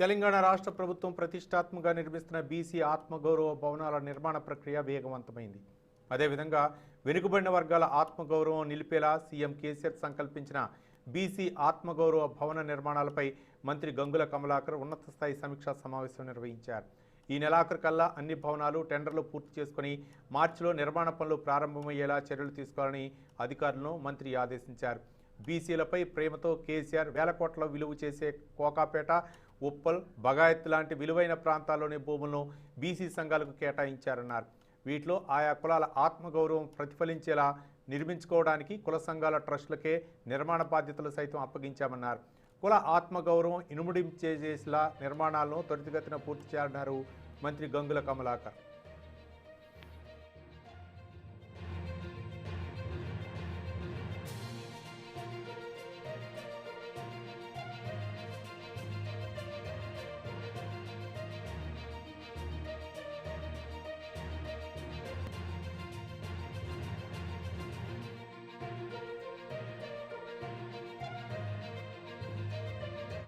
తెలంగాణ రాష్ట్ర ప్రభుత్వం ప్రతిష్టాత్మకంగా నిర్మిస్తున్న బీసీ ఆత్మగౌరవ భవనాల నిర్మాణ ప్రక్రియ వేగవంతమైంది. అదేవిధంగా వెనుకబడిన వర్గాల ఆత్మగౌరవం నిలిపేలా సీఎం కేసీఆర్ సంకల్పించిన బీసీ ఆత్మగౌరవ భవన నిర్మాణాలపై మంత్రి గంగుల కమలాకర్ ఉన్నత స్థాయి సమీక్షా సమావేశం నిర్వహించారు. ఈ నెలాఖరు కల్లా అన్ని భవనాలు టెండర్లు పూర్తి చేసుకుని మార్చిలో నిర్మాణ పనులు ప్రారంభమయ్యేలా చర్యలు తీసుకోవాలని అధికారులను మంత్రి ఆదేశించారు. బీసీలపై ప్రేమతో కేసీఆర్ వేల కోట్ల విలువ చేసే కోకాపేట ఉప్పల్ బగాయత్ లాంటి విలువైన ప్రాంతాల్లోని భూములను బీసీ సంఘాలకు కేటాయించారన్నారు. వీటిలో ఆయా కులాల ఆత్మగౌరవం ప్రతిఫలించేలా నిర్మించుకోవడానికి కుల సంఘాల ట్రస్టులకే నిర్మాణ బాధ్యతలు సైతం అప్పగించామన్నారు. కుల ఆత్మగౌరవం ఇనుముడించేసేలా నిర్మాణాలను త్వరితగతిన పూర్తి చేయాలన్నారు మంత్రి గంగుల కమలాకర్.